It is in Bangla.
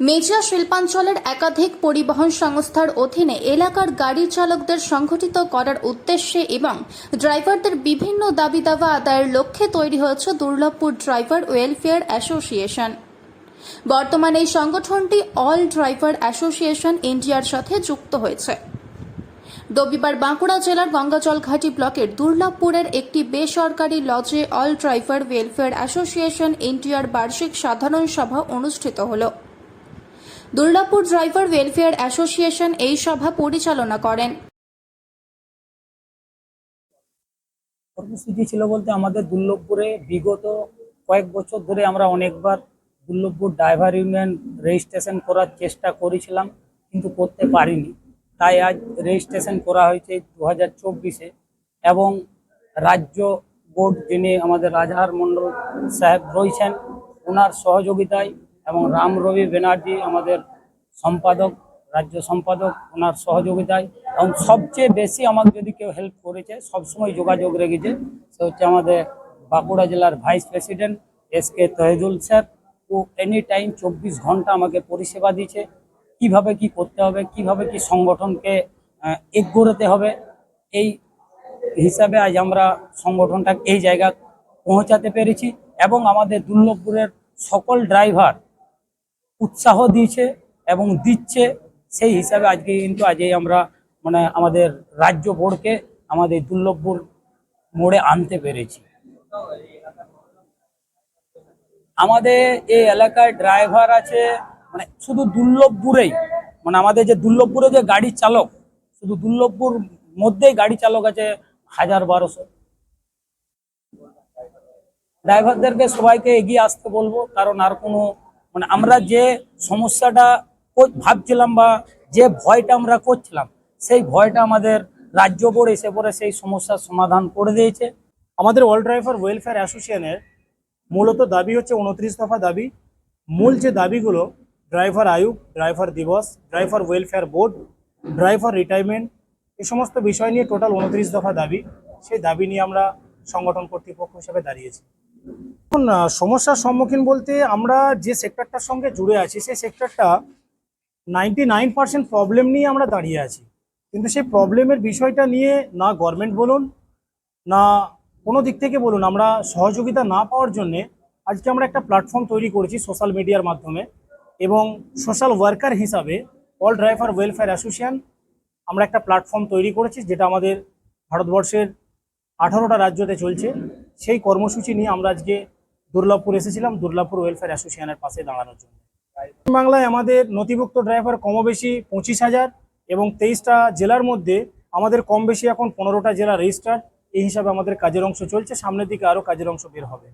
মেজা শিল্পাঞ্চলের একাধিক পরিবহন সংস্থার অধীনে এলাকার গাড়ি চালকদের সংগঠিত করার উদ্দেশ্যে এবং ড্রাইভারদের বিভিন্ন দাবি দাওয়া আদায়ের লক্ষ্যে তৈরি হয়েছে দুর্লভপুর ড্রাইভার ওয়েলফেয়ার অ্যাসোসিয়েশন। বর্তমানে এই সংগঠনটি অল ড্রাইভার অ্যাসোসিয়েশন ইন্ডিয়ার সাথে যুক্ত হয়েছে। রবিবার বাঁকুড়া জেলার গঙ্গাজলঘাটি ব্লকের দুর্লভপুরের একটি বেসরকারি লজে অল ড্রাইভার ওয়েলফেয়ার অ্যাসোসিয়েশন ইন্ডিয়ার বার্ষিক সাধারণ সভা অনুষ্ঠিত হল। দুর্লভপুর ড্রাইভার ওয়েলফেয়ার অ্যাসোসিয়েশন এই সভা পরিচালনা করেন। কর্মসূচি ছিল বলতে আমাদের দুর্লভপুরে বিগত কয়েক বছর ধরে আমরা অনেকবার দুর্লভপুর ড্রাইভার ইউনিয়ন রেজিস্ট্রেশন করার চেষ্টা করেছিলাম, কিন্তু করতে পারিনি। তাই আজ রেজিস্ট্রেশন করা হয়েছে দু হাজার চব্বিশে এবং রাজ্য বোর্ড যিনি আমাদের রাজাহার মণ্ডল সাহেব রয়েছেন, ওনার সহযোগিতায় এবং রাম রবি ব্যানার্জি আমাদের সম্পাদক রাজ্য সম্পাদক ওনার সহযোগিতায়। এবং সবচেয়ে বেশি আমাকে যদি কেউ হেল্প করেছে সবসময় যোগাযোগ রেখেছে সে হচ্ছে আমাদের বাঁকুড়া জেলার vice president S K Tahejul sir ও এনি টাইম চব্বিশ ঘণ্টা আমাকে পরিষেবা দিচ্ছে কীভাবে কি করতে হবে কীভাবে কি সংগঠনকে আহ, হবে এই হিসাবে আজ আমরা সংগঠনটা এই জায়গা পৌঁছাতে পেরেছি। এবং আমাদের দুর্লভপুরের সকল ড্রাইভার উৎসাহ দিয়েছে এবং দিচ্ছে, সেই হিসাবে আজকে কিন্তু আজকে আমরা মানে আমাদের রাজ্য বোর্ডকে আমাদের দুর্লভপুর মোড়ে আনতে পেরেছি। আমাদের এই এলাকায় ড্রাইভার আছে মানে শুধু দুর্লভপুরেই মানে আমাদের যে দুর্লভপুরে যে গাড়ি চালক, শুধু দুর্লভপুর মধ্যেই গাড়ি চালক আছে হাজার বারোশো। ড্রাইভারদেরকে সবাইকে এগিয়ে আসতে বলব, কারণ আর কোনো মানে আমরা যে সমস্যাটা ভাবছিলাম বা যে ভয়টা আমরা করছিলাম, সেই ভয়টা আমাদের রাজ্য বোর্ড এসে পরে সেই সমস্যার সমাধান করে দিয়েছে। আমাদের অল ড্রাইভার ওয়েলফেয়ার অ্যাসোসিয়েশনের মূলত দাবি হচ্ছে উনত্রিশ দফা দাবি। মূল যে দাবিগুলো, ড্রাইভার আয়ুব ড্রাইভার দিবস, driver welfare board driver retirement এই সমস্ত বিষয় নিয়ে টোটাল উনত্রিশ দফা দাবি। সেই দাবি নিয়ে আমরা সংগঠন কর্তৃপক্ষ হিসেবে দাঁড়িয়েছি। এখন সমস্যার সম্মুখীন বলতে আমরা যে সেক্টরটার সঙ্গে জুড়ে আছি, সেই সেক্টরটা নাইনটি নাইন পার্সেন্ট প্রবলেম নিয়ে আমরা দাঁড়িয়ে আছি। কিন্তু সেই প্রবলেমের বিষয়টা নিয়ে না গভর্নমেন্ট বলুন, না কোনো দিক থেকে বলুন, আমরা সহযোগিতা না পাওয়ার জন্যে আজকে আমরা একটা প্ল্যাটফর্ম তৈরি করেছি সোশ্যাল মিডিয়ার মাধ্যমে এবং সোশ্যাল ওয়ার্কার হিসাবে অল ড্রাইভার ওয়েলফেয়ার অ্যাসোসিয়েশন আমরা একটা প্ল্যাটফর্ম তৈরি করেছি যেটা আমাদের ভারতবর্ষের আঠারোটা রাজ্যতে চলছে। সেই কর্মসূচি নিয়ে আমরা আজকে দুর্লভপুর এসেছিলাম, দুর্লভপুর ওয়েলফেয়ার অ্যাসোসিয়েশনের পাশে দাঁড়ানোর জন্য। বাংলায় আমাদের নথিভুক্ত ড্রাইভার কমবেশি পঁচিশ হাজার এবং তেইশটা জেলার মধ্যে আমাদের কম বেশি এখন পনেরোটা জেলা রেজিস্টার। এই হিসাবে আমাদের কাজের অংশ চলছে, সামনের দিকে আরও কাজের অংশ বের হবে।